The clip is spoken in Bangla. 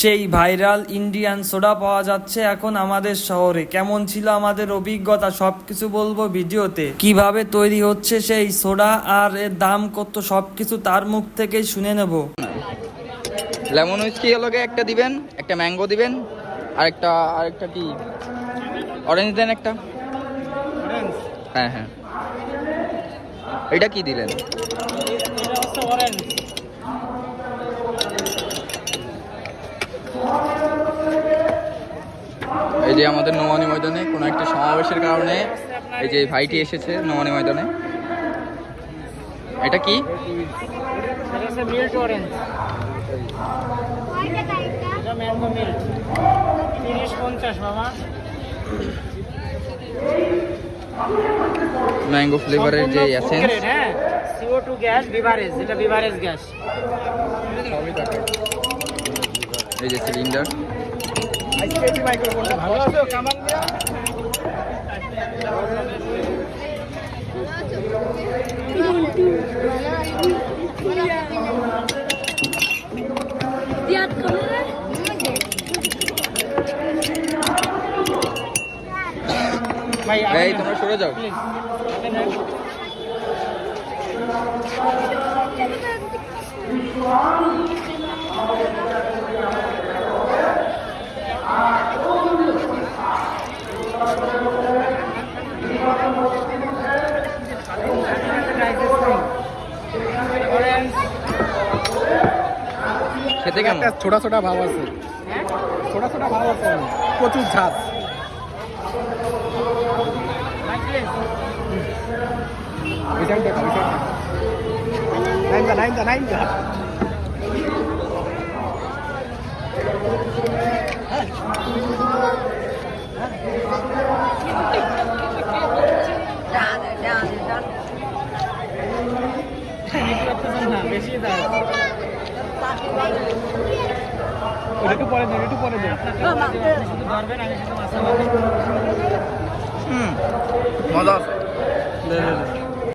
সেই ভাইরাল ইন্ডিয়ান সোডা পাওয়া যাচ্ছে এখন আমাদের শহরে। কেমন ছিল আমাদের অভিজ্ঞতা সবকিছু বলব ভিডিওতে। কীভাবে তৈরি হচ্ছে সেই সোডা আর এর দাম কত সবকিছু তার মুখ থেকেই শুনে নেব। লেমন উইস্কি হলোকে একটা দিবেন, একটা ম্যাঙ্গো দিবেন আর একটা আর একটা কি? অরেঞ্জ দেন একটা। হ্যাঁ হ্যাঁ। এটা কি দিলেন? যে আমাদের নোমানি ময়দানে কোনো একটা সমাবেশের কারণে এই যে ভাইটি এসেছে নোমানি ময়দানে। এটা কি? ম্যাঙ্গো ফ্লেভারের যে এসেন্স হ্যাঁ? সিও গ্যাস বিভারেজ এটা বিভারেজ গ্যাস এই যে সিলিন্ডার ভালো আছো কামাল দিয়া Diğer kamera. ভাই এই তোমরা সরে যাও অরেঞ্জ খেতে কেমন? ছোটা ছোটা ভাব আছে। হ্যাঁ? ছোটা ছোটা ভাব আছে। প্রচুর ঝাঁজ নাইন দা নাইন দা একটু পরে দেন একটু পরে দেন ধরবেন আমি শুধু মাথা হুম মজা আছে।